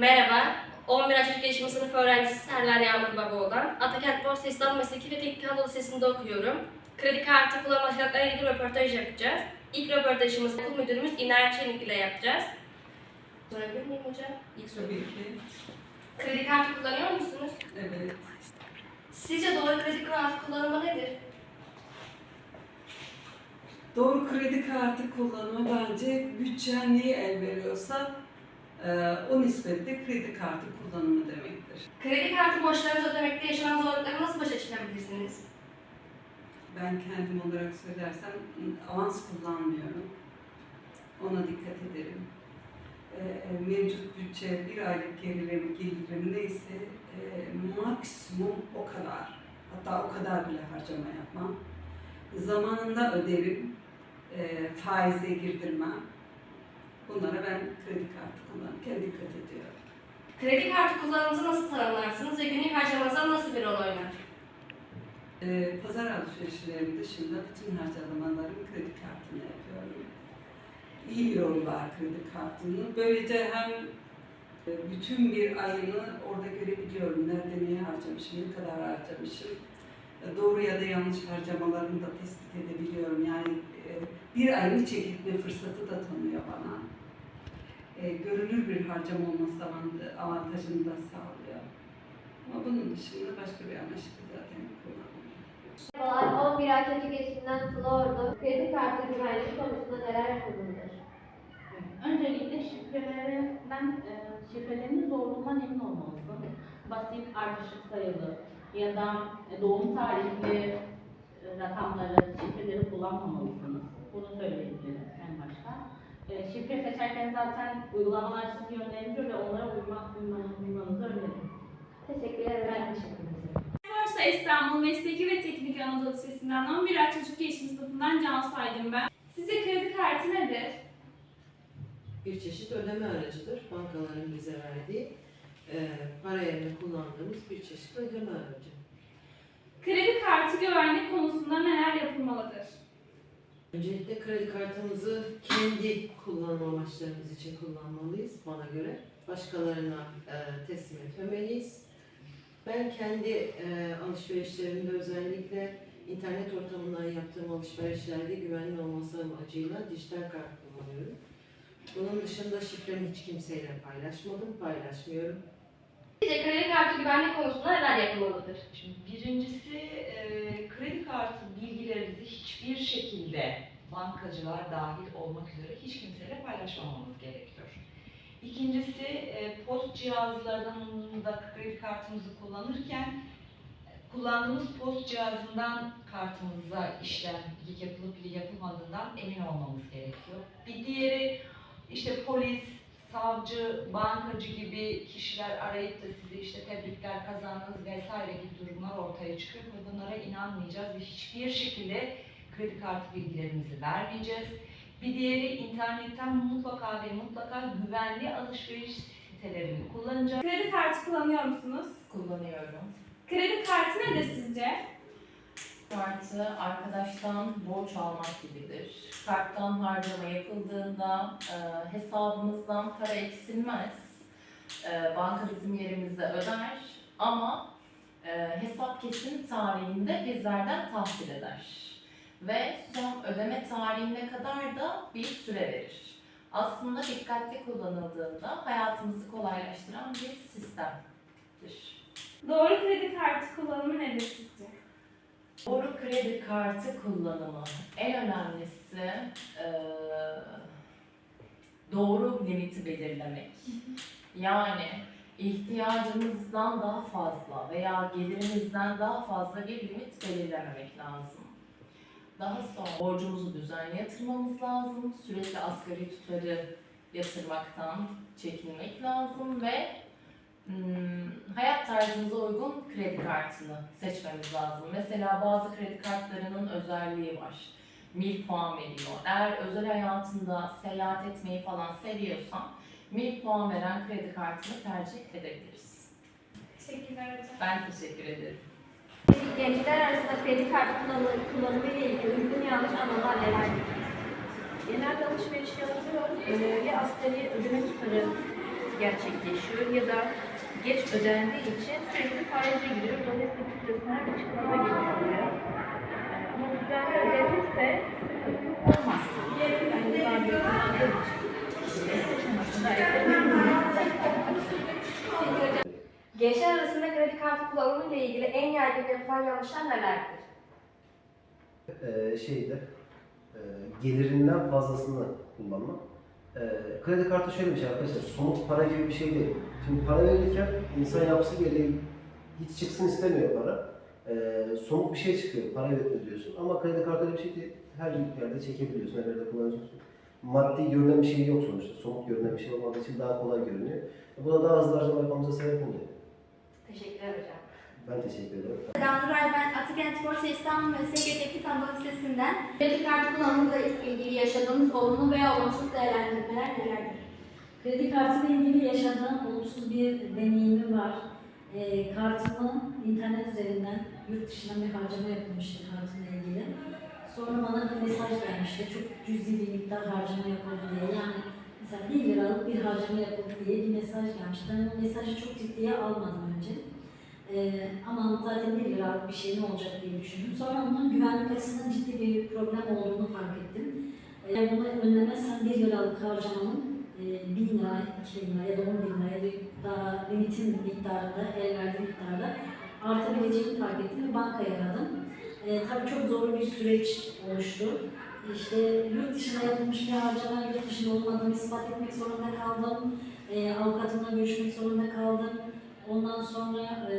Merhaba, 11 Açık Gelişim Sınıf Öğrencisi Serler Yağmur Babaoğlan. Atakent Borsa İstanbul Mesleki ve Teknik Anadolu Lisesi'nde okuyorum. Kredi kartı kullanma şartlarıyla ilgili röportaj yapacağız. İlk röportajımızı okul müdürümüz İner Çelik ile yapacağız. Sorabilir miyim hocam? İlk soru. Tabii ki. Kredi kartı kullanıyor musunuz? Evet. Sizce doğru kredi kartı kullanımı nedir? Doğru kredi kartı kullanımı bence bütçen neyi el veriyorsa o nispetle kredi kartı kullanımı demektir. Kredi kartı borçlarınızı ödemekte yaşanan zorlukları nasıl başa çıkabilirsiniz? Ben kendim olarak söylersem avans kullanmıyorum. Ona dikkat ederim. E, mevcut bütçe bir aylık gelirim, gelirim neyse e, maksimum o kadar. Hatta o kadar bile harcama yapmam. Zamanında öderim. E, faize girdirmem. Bunlara ben kredi kartı kullanırken dikkat ediyorum. Kredi kartı kullanımınızı nasıl tanımlarsınız ve günlük harcamanızda nasıl bir rol oynar? Ee, pazar alışverişlerim dışında bütün harcamalarımı kredi kartına yapıyorum. İyi bir rolü var kredi kartının. Böylece hem e, bütün bir ayını orada görebiliyorum. Nerede neyi harcamışım, ne kadar harcamışım. E, Doğru ya da yanlış harcamalarımı da tespit edebiliyorum. Yani e, bir ayını çekitme fırsatı da tanıyor bana. E, Görünür bir harcama olması avant- avantajını da sağlıyor. Ama bunun dışında başka bir amaçlı zaten. Merhabalar, 11 ay çocuk geçiminden Sıla Ordu. Kredi kartı güvenliği konusunda neler yapılmalıdır? Öncelikle şifrelerinden, e, şifrelerinin zorluğundan emin olmalısın. Basit, ardışık sayılı ya da e, doğum tarihli e, rakamları, şifreleri kullanmamalısınız. Bunu. E, seçerken zaten uygulamalar sizi yönlendiriyor ve onlara uyma, uyma, uymanızı öneririm. Teşekkürler. Ben teşekkür ederim. Borsa İstanbul Mesleki ve Teknik Anadolu Lisesi'nden 11 Aç Çocuk Gelişim Sınıfından Can Saydım ben. Size kredi kartı nedir? bir çeşit ödeme aracıdır. Bankaların bize verdiği e, para yerine kullandığımız bir çeşit ödeme aracı. Kredi kartı güvenlik konusunda neler yapılmalıdır? Öncelikle kredi kartımızı kendi kullanım amaçlarımız için kullanmalıyız bana göre. Başkalarına e, teslim etmemeliyiz. Ben kendi e, alışverişlerimde özellikle internet ortamından yaptığım alışverişlerde güvenli olması amacıyla dijital kart kullanıyorum. Bunun dışında şifremi hiç kimseyle paylaşmadım, paylaşmıyorum. Sizce kredi kartı güvenlik konusunda neler yapılmalıdır? Şimdi birincisi e, kredi kartı bilgilerinizi hiçbir şekilde bankacılar dahil olmak üzere hiç kimseyle paylaşmamamız gerekiyor. İkincisi e, post cihazlarında kredi kartımızı kullanırken kullandığımız post cihazından kartımıza işlem yapılıp yapılmadığından emin olmamız gerekiyor. Bir diğeri işte polis, savcı, bankacı gibi kişiler arayıp da sizi işte tebrikler kazandınız vesaire gibi durumlar ortaya çıkıyor ve bunlara inanmayacağız ve hiçbir şekilde kredi kartı bilgilerimizi vermeyeceğiz. Bir diğeri internetten mutlaka ve mutlaka güvenli alışveriş sitelerini kullanacağız. Kredi kartı kullanıyor musunuz? kullanıyorum. Kredi kartı nedir sizce? Kartı arkadaştan borç almak gibidir. Karttan harcama yapıldığında e, hesabımızdan para eksilmez. E, banka bizim yerimize öder ama e, hesap kesim tarihinde bizlerden tahsil eder. Ve son ödeme tarihine kadar da bir süre verir. Aslında dikkatli kullanıldığında hayatımızı kolaylaştıran bir sistemdir. Doğru kredi kartı kullanımı nedir sizce? Doğru kredi kartı kullanımı. En önemlisi eee, doğru limiti belirlemek. Yani ihtiyacımızdan daha fazla veya gelirimizden daha fazla bir limit belirlememek lazım. Daha sonra borcumuzu düzenli yatırmamız lazım. Sürekli asgari tutarı yatırmaktan çekinmek lazım ve Hmm, hayat tarzımıza uygun kredi kartını seçmemiz lazım. Mesela bazı kredi kartlarının özelliği var. Mil puan veriyor. Eğer özel hayatında seyahat etmeyi falan seviyorsan mil puan veren kredi kartını tercih edebiliriz. Teşekkürler hocam. Ben teşekkür ederim. Gençler arasında kredi kartı kullanımı, kullanımı ile ilgili uygun yanlış anılar nelerdir? Genelde alışveriş yapıyor. Ee, ya asgari ödeme tutarı gerçekleşiyor ya da geç ödendiği için sürekli faize giriyor. Dolayısıyla sonra bir çıkmaza geliyor. Ama düzenli ödenirse olmaz. Yani daha bir. Gençler arasında kredi kartı kullanımı ile ilgili en yaygın yapılan yanlışlar nelerdir? e, şeyde e, gelirinden fazlasını kullanma. E, kredi kartı şöyle bir şey arkadaşlar, somut para gibi bir şey değil. Şimdi para verirken insan yapısı gereği hiç çıksın istemiyor para. E, somut bir şey çıkıyor, para ödüyorsun. Ama kredi kartı bir şey değil. Her yerde çekebiliyorsun, her yerde kullanıyorsun. Maddi görünen bir şey yok sonuçta. Somut görünen bir şey olmadığı için daha kolay görünüyor. Bu da daha hızlı harcama yapmamıza sebep oluyor. Teşekkürler hocam. Ben teşekkür ederim. Nuray ben Atakent Borsa İstanbul Meslek Teknik Anadolu Lisesi'nden. Kredi kartı kullanımıyla ilgili yaşadığınız olumlu veya olumsuz değerlendirmeler nelerdir? Kredi kartıyla ilgili yaşadığım olumsuz bir deneyimim var. E, kartımı internet üzerinden yurt dışından bir harcama yapılmıştı kartımla ilgili. Sonra bana bir mesaj gelmişti. Çok cüzi bir miktar harcama yapıldı diye. Yani mesela 1 liralık bir harcama yapıldı diye bir mesaj gelmişti. Ben o mesajı çok ciddiye almadım önce. Ee, ama zaten 1 liralık bir şey ne olacak diye düşündüm. Sonra bunun güvenlik açısından ciddi bir problem olduğunu fark ettim. Eğer bunu önlemezsem 1 liralık harcamanın e, 1000 lira, 2000 lira ya da 10 bin lira ya da daha limitin miktarında, el verdiği miktarda artabileceğini fark ettim ve bankaya aradım. E, tabii çok zorlu bir süreç oluştu. İşte yurt dışında yapılmış bir harcama, yurt dışında olmadığını ispat etmek zorunda kaldım. E, avukatımla görüşmek zorunda kaldım. Ondan sonra e,